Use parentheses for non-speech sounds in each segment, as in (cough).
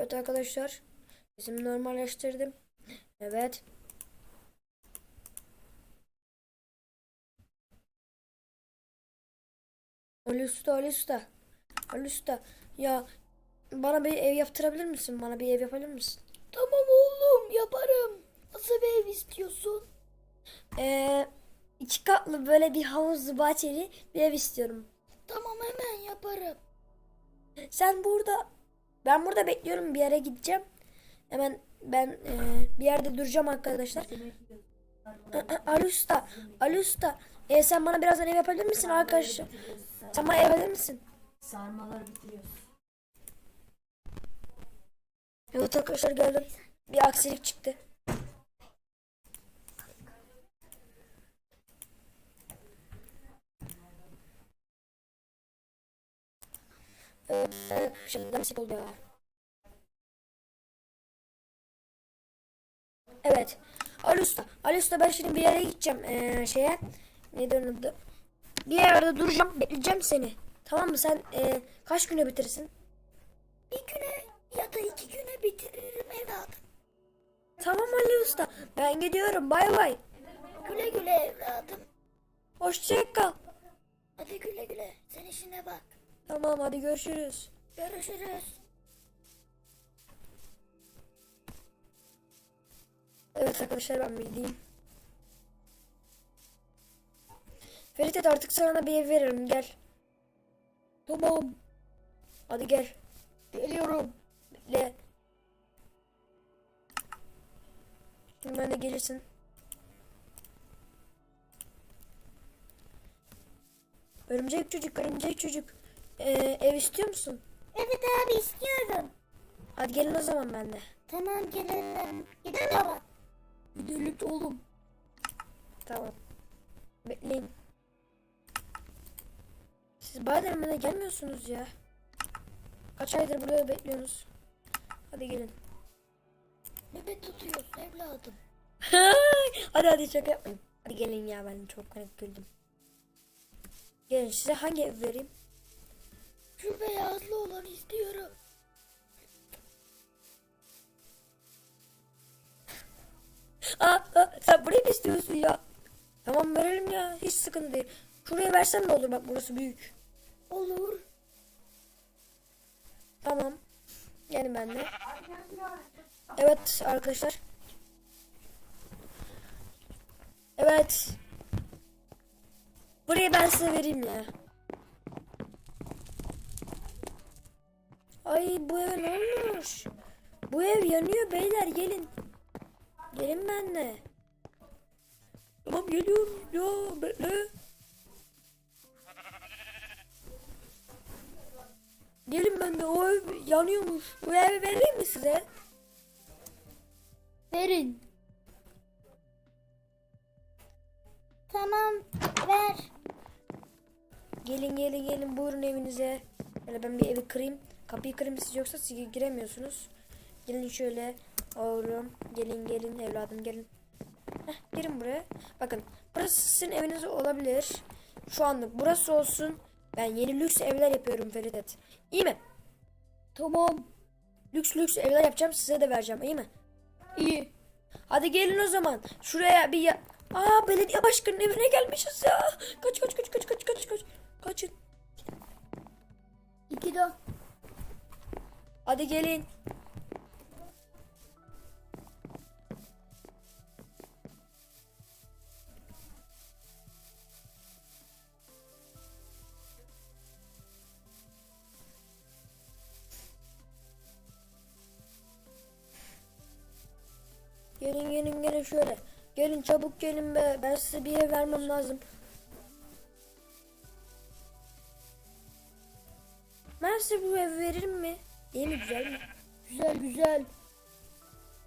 Evet arkadaşlar. Sesimi normalleştirdim. Evet. Ali Usta, Ali Usta. Ali Usta. Ya bana bir ev yaptırabilir misin? Bana bir ev yapabilir misin? Tamam oğlum yaparım. Nasıl bir ev istiyorsun? Ee, iki katlı böyle bir havuzlu bahçeli bir ev istiyorum. Tamam hemen yaparım. Sen burada, ben burada bekliyorum. Bir yere gideceğim. Hemen ben e, bir yerde duracağım arkadaşlar. Ee, e, Ali Usta, Ali Usta. E, sen bana birazdan ev yapabilir misin arkadaşlar? Sen bana ev yapabilir misin? Sarmalar bitiriyoruz. Evet arkadaşlar geldim. Bir aksilik çıktı. Şimdi nasip oldu ya. Evet. Ali Usta. Ali Usta ben şimdi bir yere gideceğim. Ee, şeye. Onun adı? Bir yerde duracağım. Bekleyeceğim seni. Tamam mı? Sen ee, kaç güne bitirsin? Bir güne ya da iki güne bitiririm evladım. Tamam Ali Usta. Ben gidiyorum. Bay bay. Güle güle evladım. Hoşça kal. Hadi güle güle. Sen işine bak. Tamam hadi görüşürüz. Görüşürüz. Evet arkadaşlar ben bildiğim. Ferit artık sana bir ev veririm gel. Tamam. Hadi gel. Geliyorum. Bekle. Şimdi ben de gelirsin. Örümcek çocuk, örümcek çocuk. Ee, ev istiyor musun? Evet abi istiyorum. Hadi gelin o zaman benimle. Tamam gelelim. Gidelim ama. Gidelim oğlum. Tamam. Bekleyin. Siz Bayram'a gelmiyorsunuz ya. Kaç aydır burada bekliyorsunuz. Hadi gelin. Nöbet tutuyoruz evladım. (laughs) hadi hadi şaka yapmayın. Hadi gelin ya ben çok garip güldüm. Gelin size hangi ev vereyim? Şu beyazlı olanı istiyorum. (laughs) Aa, aa, sen burayı mı istiyorsun ya? Tamam verelim ya hiç sıkıntı değil. Şuraya versen ne olur bak burası büyük. Olur. Tamam. Gelin benimle. Evet arkadaşlar. Evet. Burayı ben size vereyim ya. Ay bu ev ne olmuş? Bu ev yanıyor beyler gelin. Gelin benimle. Tamam geliyorum ya bekle. Gelin ben de o ev yanıyormuş. Bu evi vereyim mi size? Verin. Tamam ver. Gelin gelin gelin buyurun evinize. Böyle ben bir evi kırayım. Kapıyı kırayım siz yoksa siz giremiyorsunuz. Gelin şöyle. Oğlum gelin gelin evladım gelin. Heh, girin buraya. Bakın burası sizin eviniz olabilir. Şu anlık burası olsun. Ben yeni lüks evler yapıyorum Feridet. İyi mi? Tamam. Lüks lüks evler yapacağım size de vereceğim iyi mi? İyi. Hadi gelin o zaman. Şuraya bir ya... Aa belediye başkanının evine gelmişiz ya. Kaç kaç kaç kaç kaç kaç kaç. Kaçın. İki de. Hadi gelin. Gelin gelin gelin şöyle. Gelin çabuk gelin be. Ben size bir ev vermem lazım. Ben size bu ev veririm mi? İyi mi güzel mi? Güzel güzel.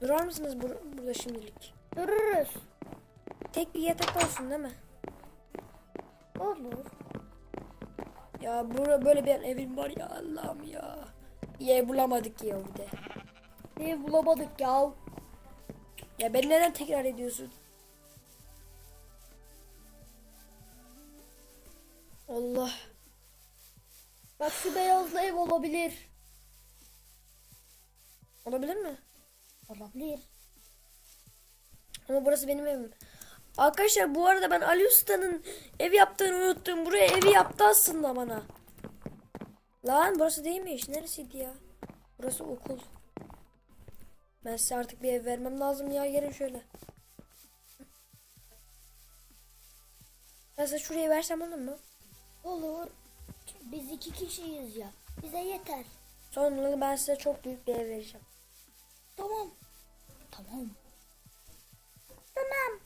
Durar mısınız bur- burada şimdilik? Dururuz. Tek bir yatak olsun değil mi? Olur. Ya burada böyle bir evim var ya Allah'ım ya. Bir ev bulamadık ya bir de. Ev bulamadık ya. Ya ben neden tekrar ediyorsun? Allah. Bak şu beyazlı ev olabilir. Olabilir mi? Olabilir. Ama burası benim evim. Arkadaşlar bu arada ben Ali Usta'nın ev yaptığını unuttum. Buraya evi yaptı aslında bana. Lan burası değilmiş. Neresiydi ya? Burası okul. Ben size artık bir ev vermem lazım ya. Gelin şöyle. Ben size şurayı versem olur mu? Olur. Biz iki kişiyiz ya. Bize yeter. Sonra ben size çok büyük bir ev vereceğim. Tamam. Tamam. Tamam.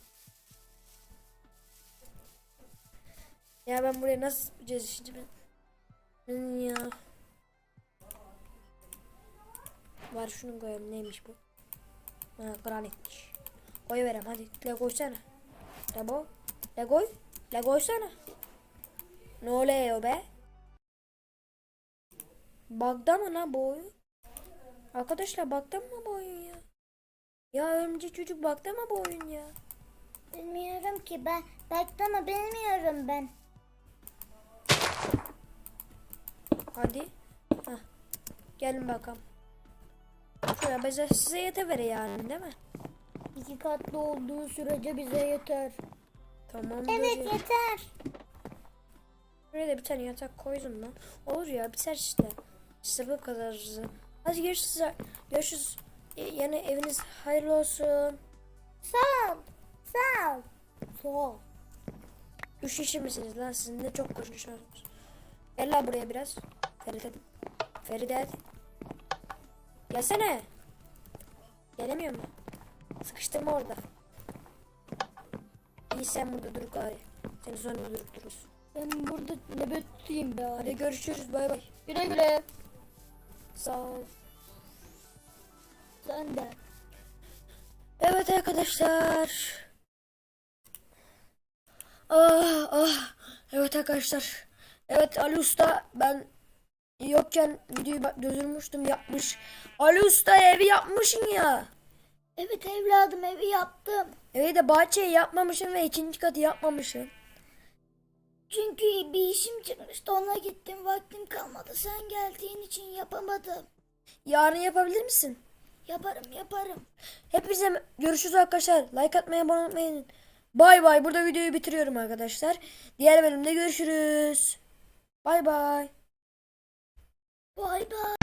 Ya ben buraya nasıl yapacağız şimdi ben? Ben ya. Var şunu koyalım neymiş bu? Ha granitmiş. Koy verem hadi. Le koysana. Le bu. Le koy. Le koysana. Ne oluyor be? Bug'da mı lan bu oyun? Arkadaşlar bug'da mı bu oyun ya? Ya örümcek çocuk bug'da mı bu oyun ya? Bilmiyorum ki ben. Belki ama bilmiyorum ben. Hadi. Hah. Gelin bakalım. Şöyle bize size yeter yani değil mi? İki katlı olduğu sürece bize yeter. Tamam. Evet yeter. Buraya da bir tane yatak koydum lan. Olur ya biter işte. İşte bu kadar. Hadi görüşürüz. Görüşürüz. Yani eviniz hayırlı olsun. Sağ ol. Sağ ol. Sağ ol. Kişi misiniz lan? Sizin de çok konuşuyorsunuz. Gel lan buraya biraz. Feride. Feride. Gelsene. Gelemiyor mu? Sıkıştırma orada. İyi sen burada dur gari. Seni sonra durup durursun. Ben burada nöbetteyim be abi. Hadi görüşürüz bay bay. Güle güle. Sağ. Sen de. Evet arkadaşlar. Ah ah. Evet arkadaşlar. Evet Ali Usta ben yokken videoyu durdurmuştum yapmış. Ali Usta evi yapmışsın ya. Evet evladım evi yaptım. Evi de bahçeyi yapmamışsın ve ikinci katı yapmamışsın. Çünkü bir işim çıkmıştı ona gittim vaktim kalmadı. Sen geldiğin için yapamadım. Yarın yapabilir misin? Yaparım yaparım. Hepinize görüşürüz arkadaşlar. Like atmayı abone olmayı unutmayın. Bay bay. Burada videoyu bitiriyorum arkadaşlar. Diğer bölümde görüşürüz. Bay bay. Bay bay.